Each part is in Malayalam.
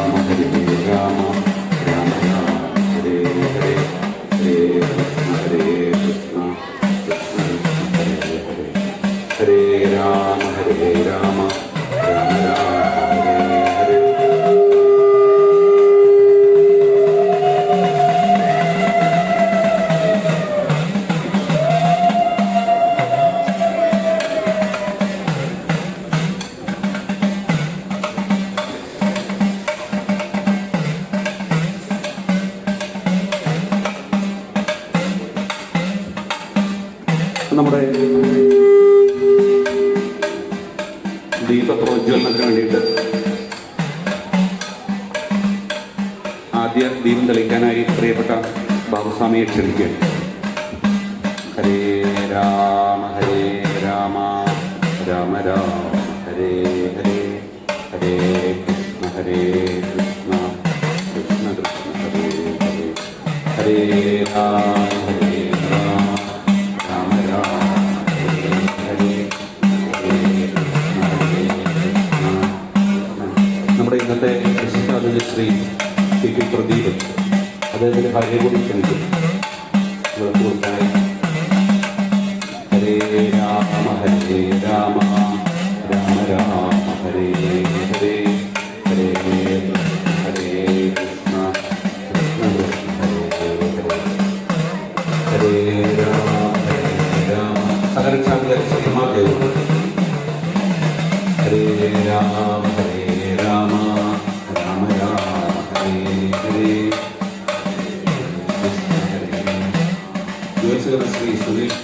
രാമ ഹരേ രാമ രാമ രാമ രാമ ഹരേ ഹരേ ഹരേ കൃഷ്ണ ഹരേ കൃഷ്ണ കൃഷ്ണ കൃഷ്ണ ഹരേ ഹരേ. ഹരേ രാമ ഹരേ രാമ രാമ രാമ ഹരേ ഹരേ ഹരേ കൃഷ്ണ ഹരേ നമ്മുടെ ഇന്നത്തെ വിശിഷ്ടാതിഥി ശ്രീ പി പി പ്രദീപ് അദ്ദേഹത്തിന്റെ ഭാര്യയെ കൂടി ക്ഷണിക്കും വിളക്ക് ഹരേ രാമ ഹരേ രാമ. ഹരേ ഹരേ കൃഷ്ണ ഹരേ യുവസുകൾ ശ്രീ സുരേഷ്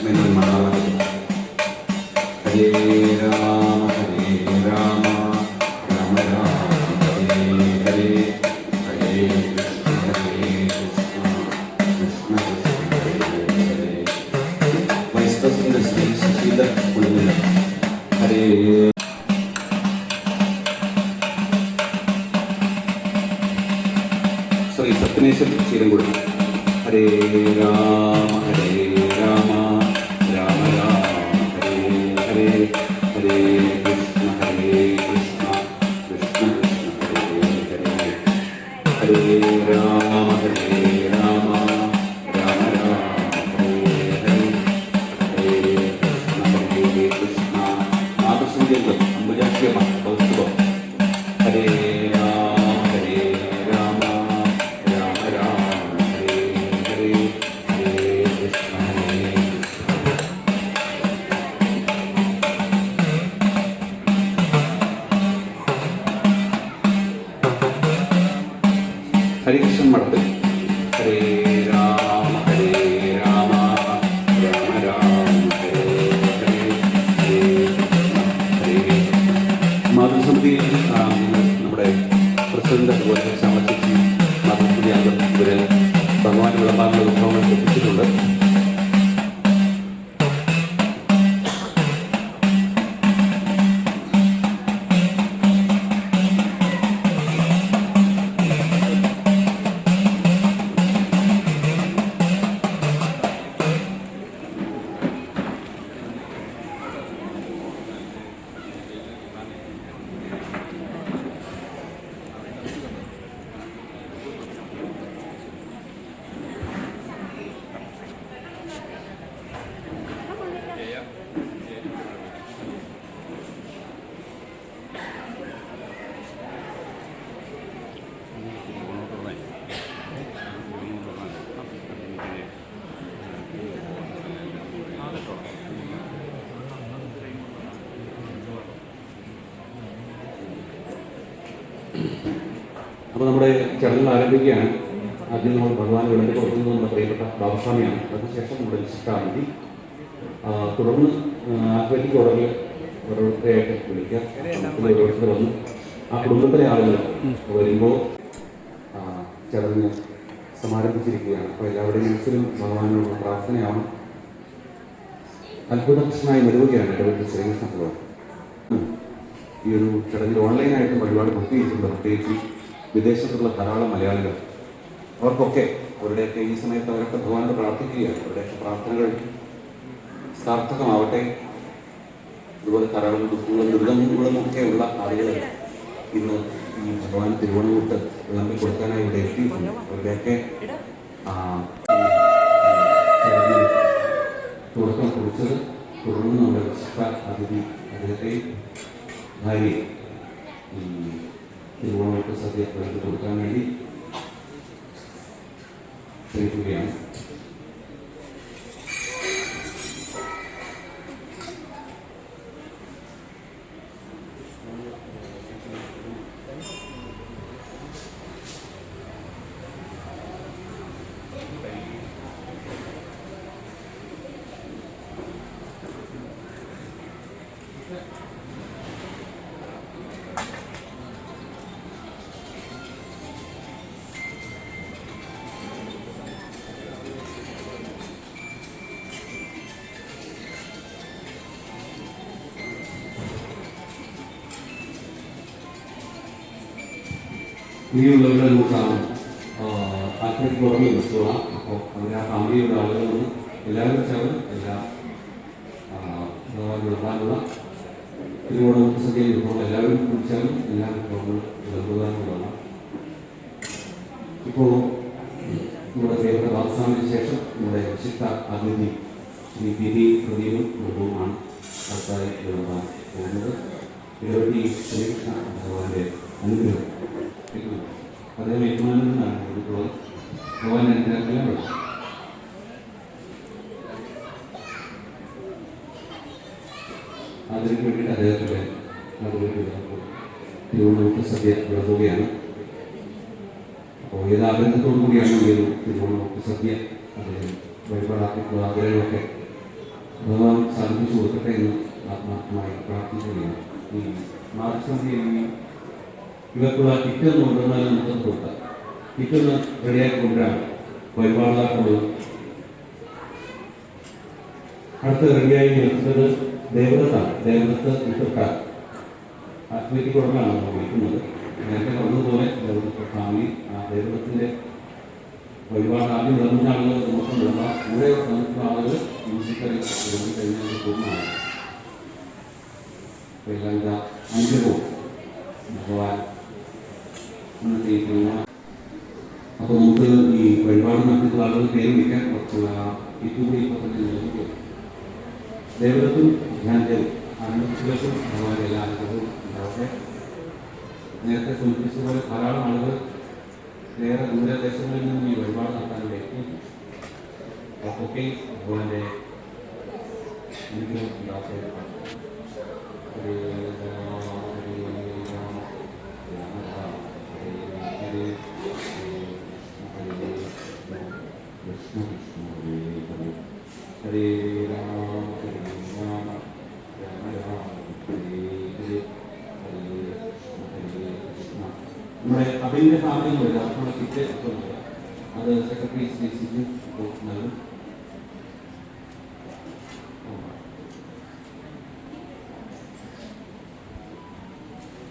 അപ്പോൾ നമ്മുടെ ചടങ്ങ് ആരംഭിക്കുകയാണ്. ആദ്യം നമ്മൾ ഭഗവാൻ കൊടുക്കുന്നത് നമ്മുടെ പ്രിയപ്പെട്ട ബാബുസ്വാമിയാണ്. അതിനുശേഷം നമ്മുടെ വിശിഷ്ടാനന്ദി ആ, തുടർന്ന് ആത്മറ്റിക് ഓർഡറിൽ ഓരോരുത്തരെയായിട്ട് വിളിക്കാം നമുക്ക് ഓരോരുത്തർ വന്ന് ആ കുടുംബത്തിലെ ആളുകൾ വരുമ്പോൾ ചടങ്ങ് സമാരംഭിച്ചിരിക്കുകയാണ്. അപ്പോൾ എല്ലാവരുടെയും മനസ്സിലും ഭഗവാനോടുള്ള പ്രാർത്ഥനയാണ്. അത്ഭുതകൃഷ്ണനായി വരികയാണ് ഇടപെട്ട് ശ്രീകൃഷ്ണ ഈ ഒരു ചടങ്ങിൽ ഓൺലൈനായിട്ടും ഒരുപാട് ബുക്ക് ചെയ്തിട്ടുണ്ട് പ്രത്യേകിച്ച് വിദേശത്തുള്ള ധാരാളം മലയാളികൾ അവർക്കൊക്കെ അവരുടെയൊക്കെ ഈ സമയത്ത് അവരൊക്കെ ഭഗവാനോട് പ്രാർത്ഥിക്കുകയാണ്. അവരുടെയൊക്കെ പ്രാർത്ഥനകൾ സാർത്ഥകമാവട്ടെ. അതുപോലെ ധാരാളം ദുഃഖങ്ങളും ദുരിതങ്ങളും ഒക്കെ ഉള്ള ആളുകൾ ഇന്ന് ഈ ഭഗവാൻ തിരുവണ്ണൂട്ട് വിളമ്പി കൊടുക്കാനായി ഇവിടെ എത്തിയിട്ടുണ്ട്. അവരുടെയൊക്കെ തുടക്കം കുറിച്ചത് തുടർന്ന് നമ്മുടെ വിശിഷ്ട അതിഥി അദ്ദേഹത്തെ ഭാര്യയെ ഈ തിരുവോണോട്ട് സദ്യ കൊടുക്കാൻ വേണ്ടി ക്ഷണിക്കുകയാണ് ഇനിയുള്ളവരുടെ നോക്കാണ് ആത്മഹത്യ പുറമെ നിർത്തുകയാണ് അപ്പോൾ അവരെ ആ ഫാമിലിയുടെ ആളുകൾ എല്ലാവരും ചേർന്ന് എല്ലാ വിളമ്പാനുള്ള തിരുവോണ സദ്യയിൽ വിഭവങ്ങൾ എല്ലാവരും കുടിച്ചാലും എല്ലാ വിഭവങ്ങളും വിളമ്പുകയെന്നുള്ളതാണ് ഇപ്പോൾ നമ്മുടെ ദേവത വാസനാമിന് ശേഷം നമ്മുടെ വിശിഷ്ട അതിഥി ശ്രീ ദിതി പ്രദീപും കുടുംബവുമാണ് അടുത്തായി പോകുന്നത്. ഇരുപത്തി ശ്രീകൃഷ്ണ ഭഗവാന്റെ അനുഗ്രഹം. അദ്ദേഹം യജമാനിൽ നിന്നാണ് കൊടുക്കുന്നത് ഭഗവാൻ അനുഗ്രഹമെല്ലാം വിളിച്ചു അതിനു വേണ്ടിയിട്ട് അദ്ദേഹത്തിന്റെ തിരുവണ്ണൂർ സദ്യ വിളമ്പുകയാണ് അപ്പോൾ ഏത് ആഗ്രഹത്തോടു കൂടിയാണ് ഈ തിരുവണ്ണൂർ സദ്യ. അദ്ദേഹം വഴിപാടാക്കിയിട്ടുള്ള ആഗ്രഹങ്ങളൊക്കെ ഭഗവാൻ സാധിപ്പിച്ചു കൊടുക്കട്ടെ എന്ന് ആത്മാർത്ഥമായി പ്രാർത്ഥിക്കുകയാണ്. ഈ മാർച്ച് സന്ധ്യ എന്ന് കൊണ്ടുവന്നാൽ നമുക്ക് കൊടുക്കാം. കിറ്റ് ഒന്ന് റെഡിയാക്കി കൊണ്ടുവരാം. വഴിപാടാക്കുള്ളത് അടുത്ത റെഡിയായി നിൽക്കുന്നത് ദേവദത്താണ് ദേവദത്ത് ഉത്തർക്കാർ അത്ലറ്റിക് കുടുംബമാണ് നമ്മൾ വിളിക്കുന്നത്. നേരത്തെ പറഞ്ഞതുപോലെ ദേവദത്ത സ്വാമി ആ ദേവദത്തിന്റെ ഒരുപാട് ആദ്യം നിർമ്മിച്ച ആളുകൾ നമുക്ക് നിർമ്മാണം കൂടെ നമുക്ക് ആളുകൾ മ്യൂസിക്കൽ കഴിഞ്ഞാൽ പൂർണമാണ്. എല്ലാവിധ അനുഗ്രഹവും ഭഗവാൻ അപ്പോൾ നമുക്ക് ഈ വഴിപാട് നടത്തിയിട്ടുള്ള ആളുകൾ പേര് വിളിക്കാൻ കുറച്ചുള്ള ഇതുകൂടി ഇപ്പോൾ തന്നെ നിലനിൽക്കും ദേവതത്തും ധ്യാനദേവും ആനന്ദത്തിലേക്കും ഭഗവാൻ എല്ലാ അനുഗ്രഹവും ഉണ്ടാവട്ടെ. നേരത്തെ സൂചിപ്പിച്ചതുപോലെ ധാരാളം ആളുകൾ വേറെ ദൂരദേശങ്ങളിൽ നിന്നും ഈ വഴിപാട് നടത്താൻ എത്തിയിട്ടുണ്ട് അതൊക്കെ ഭഗവാന്റെ അനുഗ്രഹം ഉണ്ടാവട്ടെ ഹരേ രാമ ഹരേ രാമ രാമ രാമ ഹരേ ഹരേ ഹരേ കൃഷ്ണ കൃഷ്ണ ഹരേ ഹരേ ഹരേ രാമ ഹരേ രാമ രാമ രാമ ഹരേ ഹരേ ഹരേ കൃഷ്ണ ഹരേ കൃഷ്ണ നമ്മുടെ ഫാമിലി വരും നമ്മുടെ കിറ്റ് ഇപ്പോൾ അത് സെക്രട്ടറി ശ്രീ സിജു നൽകും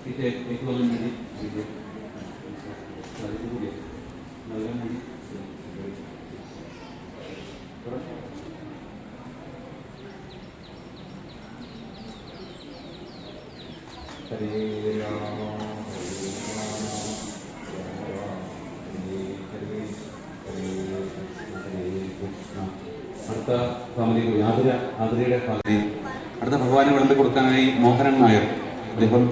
കിറ്റ് ഏറ്റവും വേണ്ടി സിജു അതിന് കൂടി നൽകാൻ വേണ്ടി സിജു. കുറച്ച് ഹരേ രാമ ഹരേ രാമ രാമ രാമ ഹരേ ഹരേ ഹരേ കൃഷ്ണ ഹരേ കൃഷ്ണ അടുത്ത ഭഗവാനെ വിളമ്പി കൊടുക്കാനായി മോഹനൻ നായർ അദ്ദേഹം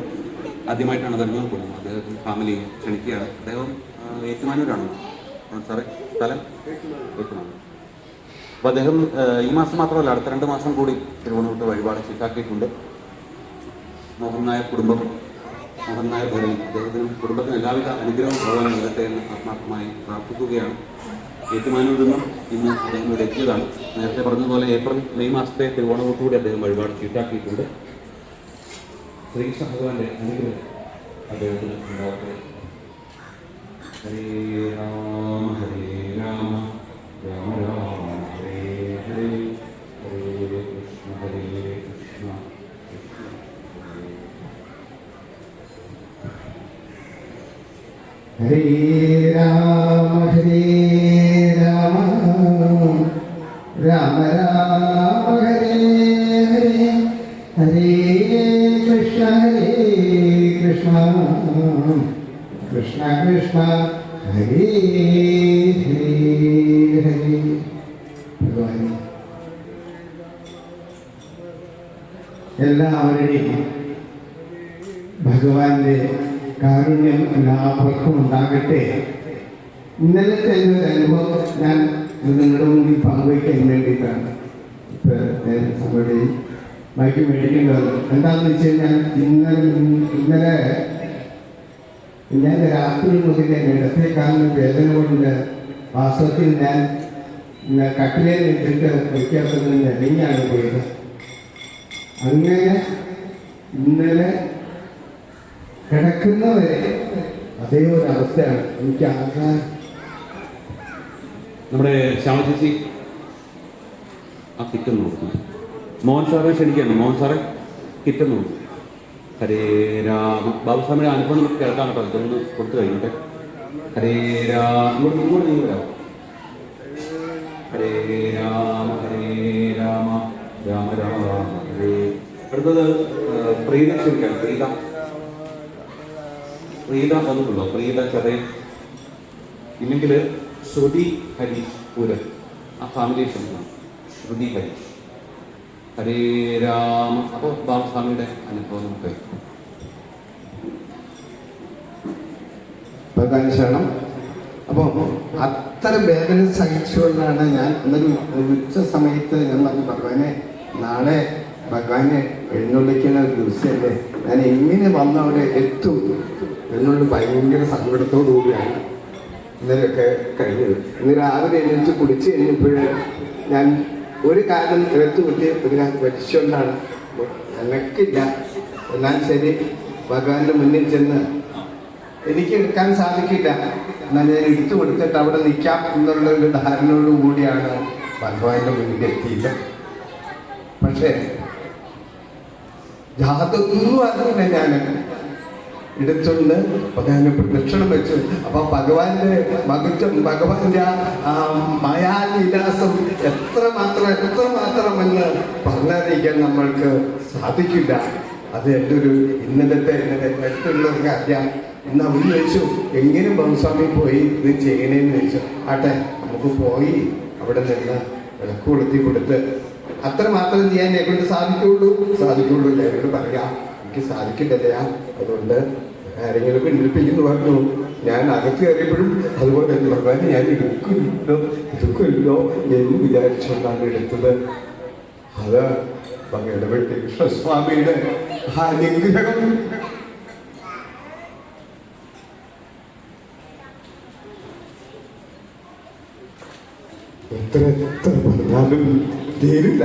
ആദ്യമായിട്ടാണ് വരുന്നത് കൂടുന്നത് അദ്ദേഹം ഫാമിലി ക്ഷണിക്കുകയാണ്. അദ്ദേഹം ഏറ്റുമാനൂരാണ്. സാറേ സ്ഥലം? അപ്പോൾ അദ്ദേഹം ഈ മാസം മാത്രമല്ല അടുത്ത രണ്ട് മാസം കൂടി തിരുവനന്തപുരത്ത് വഴിപാട് ചീട്ടാക്കിയിട്ടുണ്ട് മോഹൻ നായർ കുടുംബം മോഹൻ നായർ ഭരണി അദ്ദേഹത്തിനും കുടുംബത്തിന് എല്ലാവിധ അനുഗ്രഹവും ഭഗവാൻ നൽകട്ടെ എന്ന് ആത്മാർത്ഥമായി പ്രാർത്ഥിക്കുകയാണ്. ഏറ്റുമാനൂരിൽ ഇന്ന് അദ്ദേഹം ഇവിടെ എത്തിയതാണ്. നേരത്തെ പറഞ്ഞതുപോലെ ഏപ്രിൽ മെയ് മാസത്തെ തിരുവോണത്തോടുകൂടി അദ്ദേഹം വഴിപാട് ചീട്ടാക്കിയിട്ടുണ്ട്. ശ്രീകൃഷ്ണ ഭഗവാന്റെ അനുഗ്രഹം അദ്ദേഹത്തിന് ഉണ്ടാവട്ടെ. ഹരേ രാമ ഹരേ രാമ രാമ രാമ ഹരേ ഹരേ ഹരേ കൃഷ്ണ ഹരേ കൃഷ്ണ. ഹരേ രാമ ഹരേ രാമ രാമ ഹരേ ഹരേ ഹരേ കൃഷ്ണ ഹരേ കൃഷ്ണ കൃഷ്ണ കൃഷ്ണ ഹരേ ഹരേ ഹരേ ഭഗവാനെ എല്ലാവരുടെയും ഭഗവാന്റെ കാരുണ്യം എല്ലാവർക്കും ഉണ്ടാകട്ടെ ഇന്നലത്തെ ഒരു അനുഭവം ഞാൻ നിങ്ങളുടെ മുന്നിൽ പങ്കുവയ്ക്കാൻ വേണ്ടിയിട്ടാണ്. ഇപ്പൊ ഞാൻ നമ്മുടെ ബൈക്ക് മേടിക്കേണ്ടി വന്നത് എന്താണെന്ന് വെച്ച് കഴിഞ്ഞാൽ ഇന്നലെ ഇന്നലെ ഞാൻ രാത്രി മുതൽ ഇടത്തെ കാലിന് വേദന കൊണ്ട് വാസ്തവത്തിൽ ഞാൻ കട്ടിലേ നിന്നിട്ട് വയ്ക്കാത്തത് നിലങ്ങിയാണ് പോയത്. അങ്ങനെ ഇന്നലെ കിടക്കുന്നവരെ അതേ ഒരു അവസ്ഥയാണ് എനിക്ക് ആകാൻ നമ്മുടെ ശ്യാമ ആ കിറ്റ് നോക്കും മോഹൻ സാറെ ക്ഷണിക്കുകയാണ് മോഹൻ സാറെ കിറ്റ് നോക്കും ഹരേ രാമ ബാബുസ്വാമിയുടെ അനുഭവം നമുക്ക് കേൾക്കാൻ കേട്ടോ. ഇതൊന്ന് കൊടുത്തു കഴിഞ്ഞിട്ട്. ഹരേ രാമ ഇങ്ങോട്ട് ഇങ്ങോട്ട് നീ വരാം. ഹരേ രാമ ഹരേ രാമ രാമ രാമ ഹരേ അടുത്തത് പ്രീത ക്ഷണിക്കുകയാണ് പ്രീത. പ്രീത വന്നിട്ടുണ്ടോ? പ്രീത ചെറിയ ഇല്ലെങ്കിൽ ശ്രുതി ഹരീഷ് പൂരൻ ആ ഫാമിലി ശബ്ദമാണ് ശ്രുതി ഹരീഷ്. ഹരേ രാമ. അപ്പോൾ ബാബുസ്വാമിയുടെ അനുഭവം നമുക്ക് ഭഗവാൻ ശരണം അപ്പോൾ അത്ര വേദന സഹിച്ചുകൊണ്ടാണ് ഞാൻ അന്നൊരു ഉച്ച സമയത്ത് ഞാൻ പറഞ്ഞു ഭഗവാനെ നാളെ ഭഗവാനെ എഴുന്നള്ളിക്കുന്ന ഒരു ദിവസമല്ലേ? ഞാൻ എങ്ങനെ വന്നവരെ എത്തും? എന്നുള്ള ഭയങ്കര സങ്കടത്തോടു കൂടിയാണ് ഇന്നലെയൊക്കെ കഴിഞ്ഞത് ഇന്ന് രാവിലെ എണീച്ച് കുടിച്ച് കഴിഞ്ഞപ്പോൾ ഞാൻ ഒരു കാരണം എടുത്തു കുത്തി കാലം വലിച്ചുകൊണ്ടാണ് എനക്കില്ല. എന്നാൽ ശരി ഭഗവാന്റെ മുന്നിൽ ചെന്ന് എനിക്ക് എടുക്കാൻ സാധിക്കില്ല. എന്നാൽ ഞാൻ എടുത്തു കൊടുത്തിട്ട് അവിടെ നിൽക്കാം എന്നുള്ള ഒരു ധാരണയോടു കൂടിയാണ് ഭഗവാന്റെ മുന്നിൽ എത്തിയത്. പക്ഷേ ജാതൊന്നും അറിയില്ല ഞാൻ എടുത്തുകൊണ്ട് ഭഗവാനെ പ്രദക്ഷിണം വെച്ചു. അപ്പൊ ഭഗവാന്റെ മകത്വം ഭഗവാന്റെ ആ- മായാവിലാസം എത്ര മാത്രം എത്ര മാത്രമെന്ന് പറഞ്ഞറിയിക്കാൻ നമ്മൾക്ക് സാധിക്കില്ല. അത് എന്റെ ഒരു ഇന്നലത്തെ ഇന്നലെ അടുത്തുള്ളവർക്ക് അറിയാം ഇന്ന് അവർ ചോദിച്ചു എങ്ങനെ ബഹുസ്വാമി പോയി? ഇത് ചെയ്യണേന്ന് ചോദിച്ചു. ആട്ടെ നമുക്ക് പോയി. അവിടെ നിന്ന് വിളക്ക് കൊളുത്തി കൊടുത്ത്. അത്ര മാത്രം ചെയ്യാൻ എവിടെ സാധിക്കുള്ളൂ സാധിക്കുള്ളൂ എവിടെ പറയാം. എനിക്ക് സാധിക്കില്ല അതുകൊണ്ട് ആരെങ്കിലും പിന്തിരിപ്പിക്കുന്നു പറഞ്ഞു. ഞാൻ അകത്ത് കയറിയപ്പോഴും അതുപോലെ ഭഗവാനെ ഞാൻ എടുക്കില്ലോ എടുക്കില്ലോ എന്ന് വിചാരിച്ചുകൊണ്ടാണ് എടുത്തത്. അത് ഇടപെട്ട് കൃഷ്ണസ്വാമിയുടെ അനുഗ്രഹം. എത്ര എത്ര പറഞ്ഞാലും തീരില്ല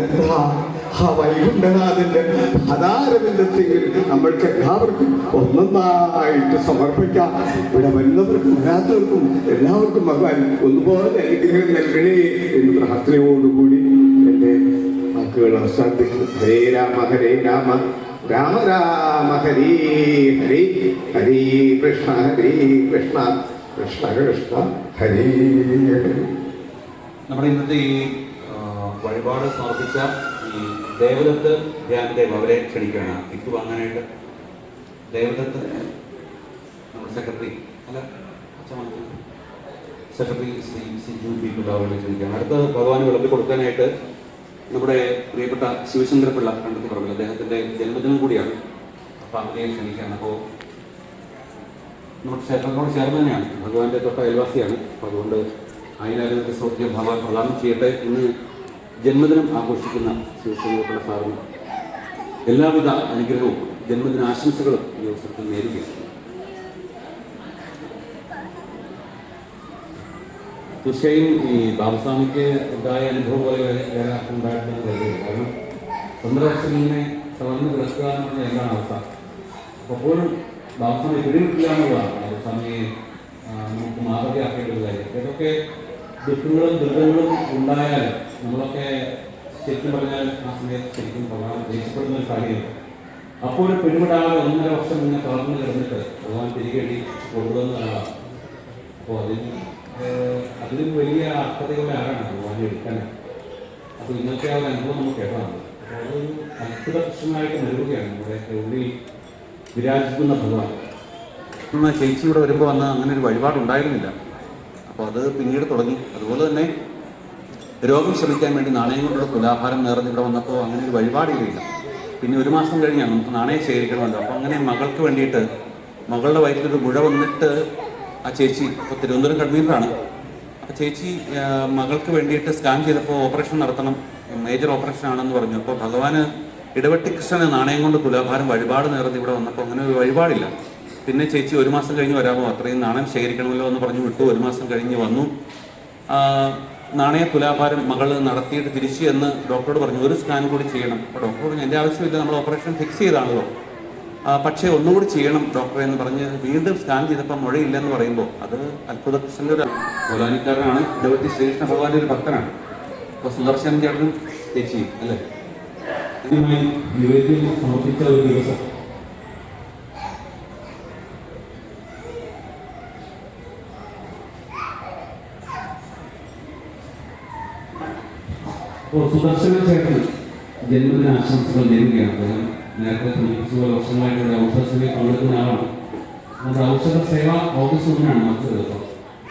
ആ വൈകുണ്ഠനാഥന്റെ പതാരബന്ധത്തിൽ നമ്മൾക്ക് എല്ലാവർക്കും ഒന്നൊന്നായിട്ട് സമർപ്പിക്കാം. ഇവിടെ വരുന്നവർക്കും വരാത്തവർക്കും എല്ലാവർക്കും ഭഗവാൻ ഒന്നുപോലെ അനുഗ്രഹം നൽകണേ എന്ന് പ്രാർത്ഥനയോടുകൂടി എന്റെ വാക്കുകൾ അവസാനിപ്പിക്കുന്നു. ഹരേ രാമ ഹരേ രാമ. രാമ രാമ ഹരേ ഹരി ഹരേ കൃഷ്ണ ഹരേ കൃഷ്ണ. കൃഷ്ണ കൃഷ്ണ ഹരേ. നമ്മുടെ ഇന്നത്തെ ഈ വഴിപാട് സമർപ്പിച്ച ദേവദത്ത് ധ്യാനദേവ് അവരെ ക്ഷണിക്കുകയാണ്. കിറ്റ് വാങ്ങാനായിട്ട്. ദേവദത്ത് നമ്മുടെ സെക്രട്ടറി അല്ല സെക്രട്ടറി അടുത്ത ഭഗവാന് വിളമ്പി കൊടുക്കാനായിട്ട് നമ്മുടെ പ്രിയപ്പെട്ട ശിവശങ്കര പിള്ള കണ്ടെത്തി പറഞ്ഞു അദ്ദേഹത്തിന്റെ ജന്മദിനം കൂടിയാണ്. ഫാമിലിയെ ക്ഷണിക്കുകയാണ്. അപ്പോൾ നമ്മുടെ ക്ഷേത്രത്തോട് ചേർന്ന് തന്നെയാണ് ഭഗവാന്റെ തൊട്ട അയൽവാസിയാണ്. അതുകൊണ്ട് ആയിരായിരത്തി സൗഖ്യം ഭഗവാൻ പ്രദാനം ചെയ്യട്ടെ ഇന്ന് ജന്മദിനം ആഘോഷിക്കുന്ന ശിവശങ്കരപ്പിള്ള സാറിന് എല്ലാവിധ അനുഗ്രഹവും ജന്മദിന ആശംസകളും ഈ അവസരത്തിൽ നേരുകയാണ്. തീർച്ചയായും ഈ ബാബുസ്വാമിക്ക് ഉണ്ടായ അനുഭവം പോലെ വേറെ ആർക്കും കാരണം ഒന്നര വർഷം ഇങ്ങനെ തളർന്ന് കിടക്കുക എന്നുള്ള എന്താണ് അവസ്ഥ? അപ്പോഴും ബാബുസ്വാമി പിടികിട്ടില്ല എന്നുള്ളതാണ്. ബാബുസ്വാമിയെ നമുക്ക് മാതൃകയാക്കേണ്ട ഒരു കാര്യം. ഇതൊക്കെ ദുഃഖങ്ങളും ദുരിതങ്ങളും ഉണ്ടായാൽ നമ്മളൊക്കെ ശരിക്കും പറഞ്ഞാൽ ആ സമയത്ത് ശരിക്കും ഭഗവാൻ ദേഷ്യപ്പെടുന്ന ഒരു സാഹചര്യം അപ്പോൾ ഒരു പിടിപെടാതെ ഒന്നര വർഷം ഇങ്ങനെ തളർന്നു കിടന്നിട്ട് ഭഗവാൻ തിരികെ കൊണ്ടുവന്ന ഒരാളാണ്. അപ്പോൾ അതിന് അതിലും വലിയ അർത്ഥതയുടെ ആരാണ് ഭഗവാനെ എടുക്കാൻ. അപ്പോൾ ഇന്നത്തെ ആ ഒരു അനുഭവം നമുക്ക് കേട്ടതാണ് അപ്പോൾ അതൊരു അത്ഭുത കൃഷ്ണനായിട്ട് നൽകുകയാണ് നമ്മുടെ ഉള്ളിൽ വിരാജിക്കുന്ന ഭഗവാൻ. ചേച്ചി ഇവിടെ വരുമ്പോൾ വന്ന് അങ്ങനെ ഒരു വഴിപാടുണ്ടായിരുന്നില്ല അപ്പോൾ അത് പിന്നീട് തുടങ്ങി. അതുപോലെ തന്നെ രോഗം ശ്രമിക്കാൻ വേണ്ടി നാണയം കൊണ്ടുള്ള തുലാഭാരം നേർന്ന് ഇവിടെ വന്നപ്പോൾ അങ്ങനെ ഒരു വഴിപാടില്ല. പിന്നെ ഒരു മാസം കഴിഞ്ഞാണ് നമുക്ക് നാണയം ശേഖരിക്കണമല്ലോ. അപ്പോൾ അങ്ങനെ മകൾക്ക് വേണ്ടിയിട്ട് മകളുടെ വയറ്റിലൊരു മുഴ വന്നിട്ട് ആ ചേച്ചി ഇപ്പോൾ തിരുവനന്തപുരം കൺവീനറാണ്. അപ്പോൾ ചേച്ചി മകൾക്ക് വേണ്ടിയിട്ട് സ്കാൻ ചെയ്തപ്പോൾ ഓപ്പറേഷൻ നടത്തണം മേജർ ഓപ്പറേഷൻ ആണെന്ന് പറഞ്ഞു. അപ്പോൾ ഭഗവാന് ഇടവെട്ടി കൃഷ്ണന് നാണയം കൊണ്ട് തുലാഭാരം വഴിപാട് നേർന്ന് ഇവിടെ വന്നപ്പോൾ അങ്ങനെ ഒരു വഴിപാടില്ല. പിന്നെ ചേച്ചി ഒരു മാസം കഴിഞ്ഞ് വരാമോ? അത്രയും നാണയം ശേഖരിക്കണമല്ലോ എന്ന് പറഞ്ഞു വിട്ടു. ഒരു മാസം കഴിഞ്ഞ് വന്നു. ആ, നാണയ തുലാഭാരം മകൾ നടത്തിയിട്ട് തിരിച്ചു എന്ന് ഡോക്ടറോട് പറഞ്ഞു. ഒരു സ്കാൻ കൂടി ചെയ്യണം. അപ്പോൾ ഡോക്ടർ പറഞ്ഞു എന്റെ ആവശ്യമില്ല നമ്മൾ ഓപ്പറേഷൻ ഫിക്സ് ചെയ്താണല്ലോ. പക്ഷേ ഒന്നുകൂടി ചെയ്യണം ഡോക്ടറെ എന്ന് പറഞ്ഞ് വീണ്ടും സ്കാൻ ചെയ്തപ്പോൾ മുഴയില്ലെന്ന് പറയുമ്പോൾ അത് അത്ഭുത കൃഷ്ണന്റെ ഒരു കോലാനിക്കാരനാണ് ഇടവത്തി ശ്രീകൃഷ്ണ ഭഗവാന്റെ ഒരു ഭക്തനാണ്. അപ്പോൾ സുദർശൻ ചേട്ടനും ചേച്ചി അല്ലേ? സമർപ്പിച്ച ഒരു ദിവസം. അപ്പോൾ സുദർശന ചേട്ടൻ ജന്മദിന ആശംസകൾ നേരുകയാണ്. അദ്ദേഹം നേരത്തെ സൂചിപ്പിച്ച പോലെ വർഷങ്ങളായിട്ട് ഇവിടെ ഔഷധ സേവയിൽ പങ്കെടുക്കുന്ന ആളാണ്. നമ്മുടെ ഔഷധ സേവ ഓഗസ്റ്റ് ഒന്നിനാണ് മറ്റൊരു ദിവസം.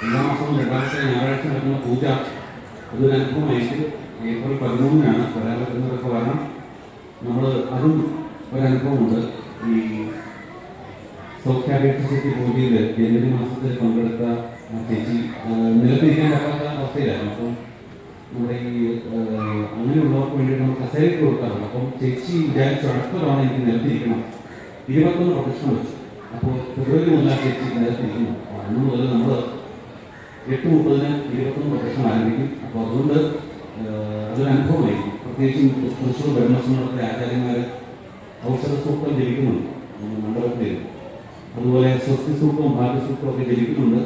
എല്ലാ മാസവും രണ്ടാമത്തെ ഞായറാഴ്ച നടക്കുന്ന പൂജ. അതൊരു അനുഭവമായിട്ട് ഏപ്രിൽ പതിമൂന്നിനാണ് വരാൻ പറ്റുന്നതൊക്കെ വരണം നമ്മൾ അതും ഒരനുഭവമുണ്ട്. ഈ സൗഖ്യാപേക്ഷ പൂജയിൽ ജനുവരി മാസത്തിൽ പങ്കെടുത്ത ചേച്ചി നിലത്തിരിക്കാൻ പറ്റാത്ത അവസ്ഥയിലായിരുന്നു. അപ്പം നമ്മുടെ ഈ അങ്ങനെയുള്ളവർക്ക് വേണ്ടി നമ്മൾ കസേരയ്ക്ക് കൊടുക്കാറുണ്ട്. അപ്പം ചേച്ചി വിചാരിച്ചു അടുത്ത തവണ എനിക്ക് നിലത്തിരിക്കണം. ഇരുപത്തൊന്ന് പ്രൊഫഷൻ വെച്ചു. അപ്പോൾ ഫെബ്രുവരി മുതൽ ആ ചേച്ചി നിലത്തിരിക്കുന്നു അപ്പോൾ അന്ന് മുതൽ നമ്മൾ എട്ട് മുപ്പതിന് ഇരുപത്തൊന്ന് പ്രൊഫഷൻ ആരംഭിക്കും. അപ്പോൾ അതുകൊണ്ട് അതൊരു അനുഭവമായിരിക്കും. പ്രത്യേകിച്ചും തൃശ്ശൂർ ബ്രഹ്മസംഘത്തെ ആചാര്യന്മാർ ഔഷധ സൂക്തം ജപിക്കുന്നുണ്ട്. മണ്ഡലത്തിൽ അതുപോലെ സ്വസ്തി സൂക്തവും ഭാഗ്യസൂക്തവും ഒക്കെ ജപിക്കുന്നുണ്ട്.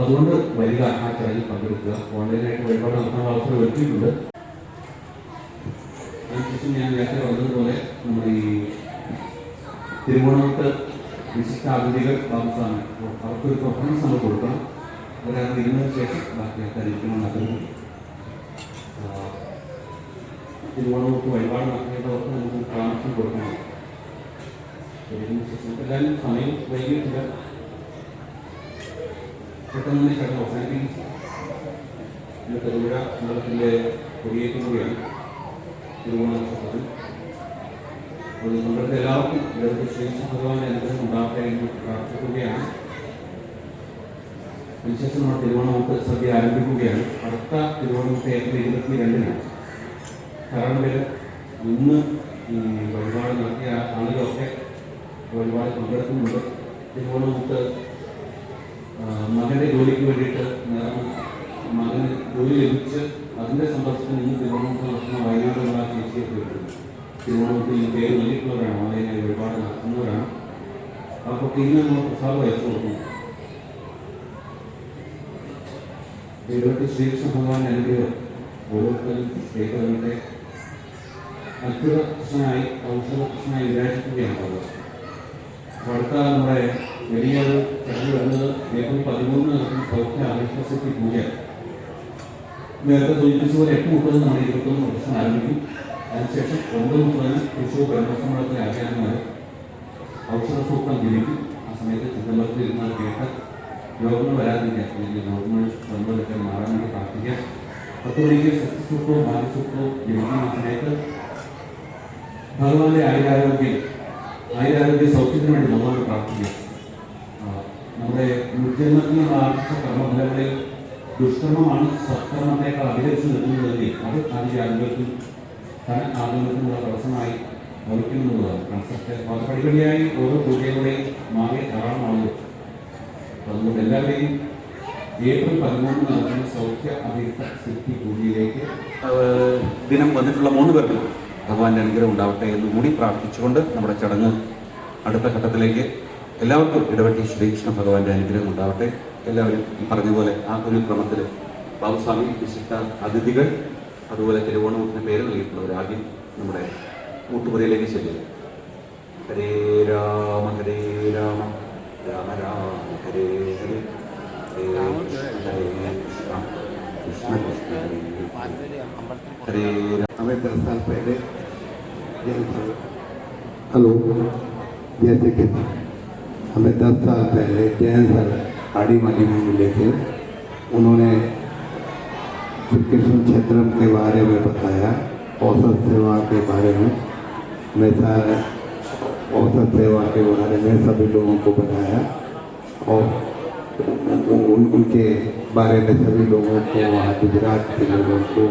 അതുകൊണ്ട് വരിക ആ ചടങ്ങിൽ പങ്കെടുക്കുക. ഓൺലൈനായിട്ട് വഴിപാട് നടത്താനുള്ള അവസരം ഒരുക്കിയിട്ടുണ്ട്. അതിനുശേഷം ഞാൻ നേരത്തെ പറഞ്ഞതുപോലെ നമ്മുടെ ഈ തിരുവോണത്ത് വിശിഷ്ട അതിഥികൾ താമസമാണ് അവർക്കൊരു പെർഫോമൻസ് നമ്മൾ കൊടുക്കണം. അവരത് ഇരുന്നതിന് ശേഷം ബാക്കി ഇരിക്കണം അതിന് തിരുവോണത്ത് വഴിപാട് നടത്തേണ്ടവർക്ക് നമുക്ക് പ്രാമുഖ്യം കൊടുക്കണം. എല്ലാവരും സമയം വൈകിട്ടില്ല പെട്ടെന്ന് ചടങ്ങ് അവസാനിപ്പിക്കും. ഇത് തൊടുപുഴ മണ്ഡലത്തിന്റെ കൊടിയേറ്റം കൂടിയാണ് തിരുവോണ നക്ഷത്രത്തിൽ അത് മണ്ഡലത്തെ എല്ലാവർക്കും ഇവർക്ക് ശ്രീകൃഷ്ണ ഭഗവാന്റെ അനുഗ്രഹം ഉണ്ടാവട്ടെ എന്ന് പ്രാർത്ഥിക്കുകയാണ്. അതിനുശേഷം നമ്മൾ തിരുവോണമുക്ക് സദ്യ ആരംഭിക്കുകയാണ്. അടുത്ത തിരുവോണമുക്ക് ഏപ്രിൽ ഇരുപത്തി രണ്ടിനാണ് പേര് ഇന്ന് വഴിപാട് നടത്തിയ ആളുകളൊക്കെ വഴിപാട് പങ്കെടുക്കുന്നുണ്ട്. തിരുവോണമുക്ക് ആ, മകന്റെ ജോലിക്ക് വേണ്ടിയിട്ട് മകന് ജോലി ലഭിച്ച് അതിന്റെ സന്തോഷത്തിന് ഇന്ന് തിരുവനന്തപുരം വർഷം വയനാടുള്ള ചേച്ചിയെ പോയിട്ടുണ്ട് തിരുവനന്തപുരത്ത് ഈ പേര് നൽകിയിട്ടുള്ളവരാണ്. ഓൺലൈനായി ഒരുപാട് നടത്തുന്നവരാണ്. അവർക്കൊക്കെ ഇന്ന് നമ്മൾ പ്രസാദം അയച്ചു കൊടുക്കും ദൈവത്തിൽ ശ്രീകൃഷ്ണ ഭഗവാൻ നൽകിയ ഓരോരുത്തരും ദൈവങ്ങളുടെ അത്ഭുത കൃഷ്ണനായി ഔഷധ കൃഷ്ണനായി വിരാജിക്കുകയാണ് അപ്പോൾ അടുത്ത നമ്മുടെ വലിയൊരു ചടങ്ങ് വരുന്നത് ഏപ്രിൽ പതിമൂന്ന് സൗഖ്യ ആവേശത്തി പൂജ നേരത്തെ സൂചിപ്പിച്ച പോലെ എട്ട് മുപ്പത് നമ്മൾ ഇരുപത്തൊന്ന് വർഷം ആരംഭിക്കും. അതിനുശേഷം ഒമ്പത് മുപ്പതിന് തൃശ്ശൂർ ബ്രഹ്മസമ്മേളനത്തിലെ ആചാര്യന്മാർ ഔഷധ സൂക്തം ജനിക്കും ആ സമയത്ത് ചിദംബരത്തിൽ ഇരുന്നാൽ കേട്ട് രോഗങ്ങൾ വരാതിരിക്കാൻ അല്ലെങ്കിൽ രോഗങ്ങൾ ബന്ധമൊക്കെ മാറാൻ വേണ്ടി പ്രാർത്ഥിക്കാം പത്ത് മണിക്ക് സത്യസൂക്തവും ഭാഗ്യസൂക്തവും ജനിക്കുന്ന ആ സമയത്ത് ഭഗവാന്റെ ആയുരാരോഗ്യം ആയുരാരോഗ്യ സൗഖ്യത്തിന് വേണ്ടി ഭഗവാൻ പ്രാർത്ഥിക്കുക. ആ, നമ്മുടെ മുജ്ജന്മത്തിനുള്ള ആർജിച്ച കർമ്മഫലങ്ങളിൽ ദുഷ്കർമ്മമാണ് സത്കർമ്മത്തേക്കാൾ അധികരിച്ചു നിൽക്കുന്നതെങ്കിൽ അത് അതിന്റെ ആരോഗ്യത്തിൽ തന്നെ ആഗ്രഹത്തിനുള്ള തടസ്സമായി ഭവിക്കുന്നുള്ളതാണ് കൺസെപ്റ്റ് പടിപടിയായി ഓരോ പൂജയുടെയും മാറി ധാരാളം ആളുകൾ അതുകൊണ്ട് എല്ലാവരെയും ദിനം വന്നിട്ടുള്ള മൂന്ന് പേർക്ക് ഭഗവാന്റെ അനുഗ്രഹം ഉണ്ടാവട്ടെ എന്ന് കൂടി പ്രാർത്ഥിച്ചുകൊണ്ട് നമ്മുടെ ചടങ്ങ് അടുത്ത ഘട്ടത്തിലേക്ക് എല്ലാവർക്കും ഇടപെട്ടി ശ്രീകൃഷ്ണ ഭഗവാന്റെ അനുഗ്രഹം ഉണ്ടാവട്ടെ. എല്ലാവരും ഈ പറഞ്ഞ പോലെ ആ ഒരു ക്രമത്തിൽ ബാബുസ്വാമി വിശിഷ്ട അതിഥികൾ അതുപോലെ തിരുവോണമൂർത്തിന് പേര് നൽകിയിട്ടുള്ളവർ ആദ്യം നമ്മുടെ കൂട്ടുപുരയിലേക്ക് ചെല്ലുക. ഹരേ രാമ ഹരേ രാമ രാമ രാമ ഹരേ ഹരേ. ഹരേ കൃഷ്ണ കൃഷ്ണ ഹരേ ഹലോ. ജയ ജഗത് हमें दस साल पहले जैन सर आड़ी माली में मिले थे। उन्होंने कृष्ण क्षेत्र के बारे में बताया, औसत सेवा के बारे में। मैं सारा औसत सेवा के बारे में सभी लोगों को बताया और उन- उनके बारे में सभी लोगों को, वहाँ गुजरात के लोगों को,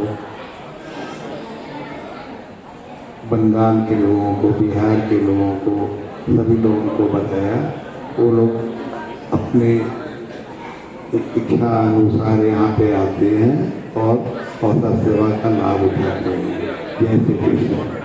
बंगाल के लोगों को, बिहार के लोगों को, सभी लोगों को बताया। वो लोग अपने इच्छा अनुसार यहाँ पे आते हैं और औसत सेवा का लाभ उठाते हैं। जय श्री कृष्ण।